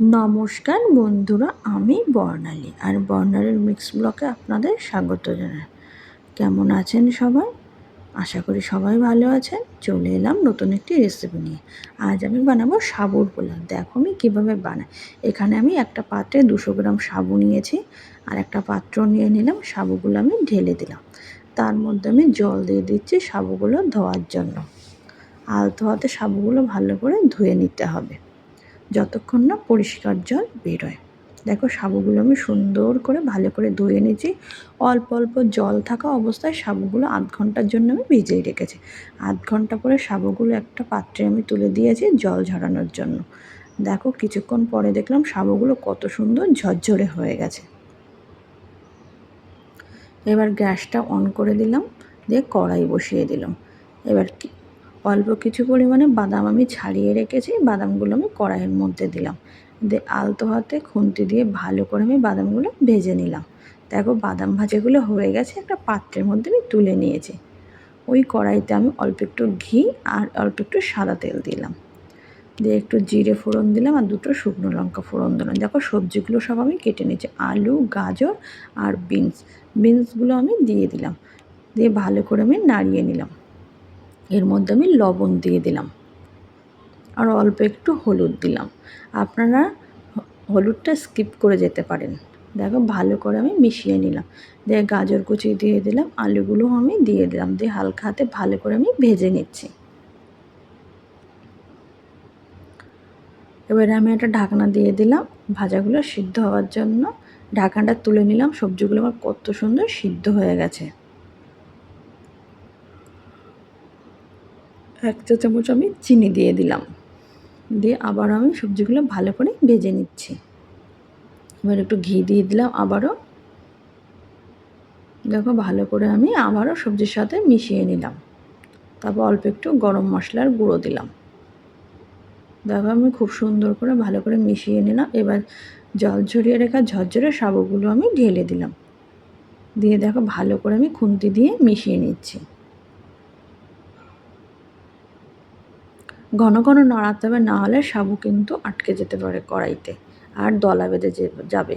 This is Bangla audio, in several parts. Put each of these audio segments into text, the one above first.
নমস্কার বন্ধুরা, আমি বর্ণালী আর বর্ণালীর মিক্স ব্লকে আপনাদের স্বাগত জানাই। কেমন আছেন সবাই? আশা করি সবাই ভালো আছেন। চলে এলাম নতুন একটি রেসিপি নিয়ে। আজ আমি বানাবো সাবুর পোলাও। দেখো আমি কীভাবে বানাই। এখানে আমি একটা পাত্রে দুশো গ্রাম সাবু নিয়েছি আর একটা পাত্র নিয়ে নিলাম। সাবুগুলো আমি ঢেলে দিলাম। তার মধ্যে আমি জল দিয়ে দিচ্ছি সাবুগুলো ধোয়ার জন্য। আলতো হাতে সাবুগুলো ভালো করে ধুয়ে নিতে হবে। যতক্ষণ না পরিষ্কার জল বেরোয়। দেখো সাবুগুলো আমি সুন্দর করে ভালো করে ধুয়ে নিয়েছি অল্প অল্প জল থাকা অবস্থায় সাবুগুলো আধ ঘণ্টার জন্য আমি ভিজিয়ে রেখেছি। আধ ঘণ্টা পরে সাবুগুলো একটা পাত্রে আমি তুলে দিয়েছি জল ঝরানোর জন্য। দেখো কিছুক্ষণ পরে দেখলাম সাবুগুলো কত সুন্দর ঝরঝরে হয়ে গেছে। এবার গ্যাসটা অন করে দিলাম, দিয়ে কড়াই বসিয়ে দিলাম। এবার অল্প কিছু পরিমাণে বাদাম আমি ছাড়িয়ে রেখেছি, বাদামগুলো আমি কড়াইয়ের মধ্যে দিলাম। দিয়ে আলতো হাতে খুন্তি দিয়ে ভালো করে আমি বাদামগুলো ভেজে নিলাম। দেখো বাদাম ভাজাগুলো হয়ে গেছে, একটা পাত্রের মধ্যে আমি তুলে নিয়েছি। ওই কড়াইতে আমি অল্প একটু ঘি আর অল্প একটু সাদা তেল দিলাম। দিয়ে একটু জিরে ফোড়ন দিলাম আর দুটো শুকনো লঙ্কা ফোড়ন দিলাম। দেখো সবজিগুলো সব আমি কেটে নিয়েছি, আলু, গাজর আর বিনস। বিনসগুলো আমি দিয়ে দিলাম। দিয়ে ভালো করে আমি নাড়িয়ে নিলাম। এর মধ্যে আমি লবণ দিয়ে দিলাম। আর অল্প একটু হলুদ দিলাম। আপনারা হলুদটা স্কিপ করে যেতে পারেন। দেখো ভালো করে আমি মিশিয়ে নিলাম। দিয়ে গাজর কুচি দিয়ে দিলাম, আলুগুলো আমি দিয়ে দিলাম। দিয়ে হালকা হাতে ভালো করে আমি ভেজে নিচ্ছি। এবারে আমি একটা ঢাকনা দিয়ে দিলাম। ভাজাগুলো সিদ্ধ হওয়ার জন্য ঢাকনাটা তুলে নিলাম। সবজিগুলো আমার কত সুন্দর সিদ্ধ হয়ে গেছে। এক চা চামচ আমি চিনি দিয়ে দিলাম। দিয়ে আবার আমি সবজিগুলো ভালো করে ভেজে নিচ্ছি। এবার একটু ঘি দিয়ে দিলাম আবারও। দেখো ভালো করে আমি আবারও সবজির সাথে মিশিয়ে নিলাম। তারপর অল্প একটু গরম মশলার গুঁড়ো দিলাম। দেখো আমি খুব সুন্দর করে ভালো করে মিশিয়ে নিলাম। এবার জল ঝরিয়ে রেখা ঝরঝরে সাবুগুলো আমি ঢেলে দিলাম। দিয়ে দেখো ভালো করে আমি খুন্তি দিয়ে মিশিয়ে নিচ্ছি। ঘন ঘন নাড়াতে হবে, না হলে সাবু কিন্তু আটকে যেতে পারে কড়াইতে। আর দলা বেঁধে যাবে।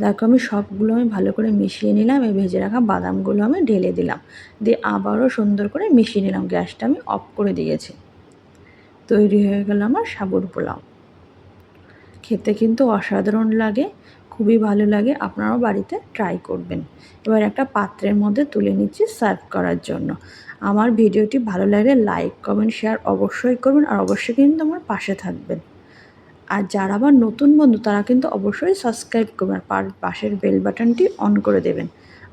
দেখো আমি সবগুলো আমি ভালো করে মিশিয়ে নিলাম, এই ভেজে রাখা বাদামগুলো আমি ঢেলে দিলাম। দিয়ে আবারও সুন্দর করে মিশিয়ে নিলাম, গ্যাসটা আমি অফ করে দিয়েছি। তৈরি হয়ে গেল আমার সাবুর পোলাও। খেতে কিন্তু অসাধারণ লাগে। খুবই ভালো লাগে, আপনারাও বাড়িতে ট্রাই করবেন। এবার একটা পাত্রের মধ্যে তুলে নিচ্ছি সার্ভ করার জন্য। আমার ভিডিওটি ভালো লাগলে লাইক কমেন্ট শেয়ার অবশ্যই করবেন আর অবশ্যই কিন্তু আমার পাশে থাকবেন। আর যারা আবার নতুন বন্ধু, তারা কিন্তু অবশ্যই সাবস্ক্রাইব করবেন আর পাশের বেল বাটনটি অন করে দেবেন।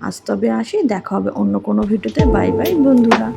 আজ তবে আসি, দেখা হবে অন্য কোনো ভিডিওতে। বাই বাই বন্ধুরা।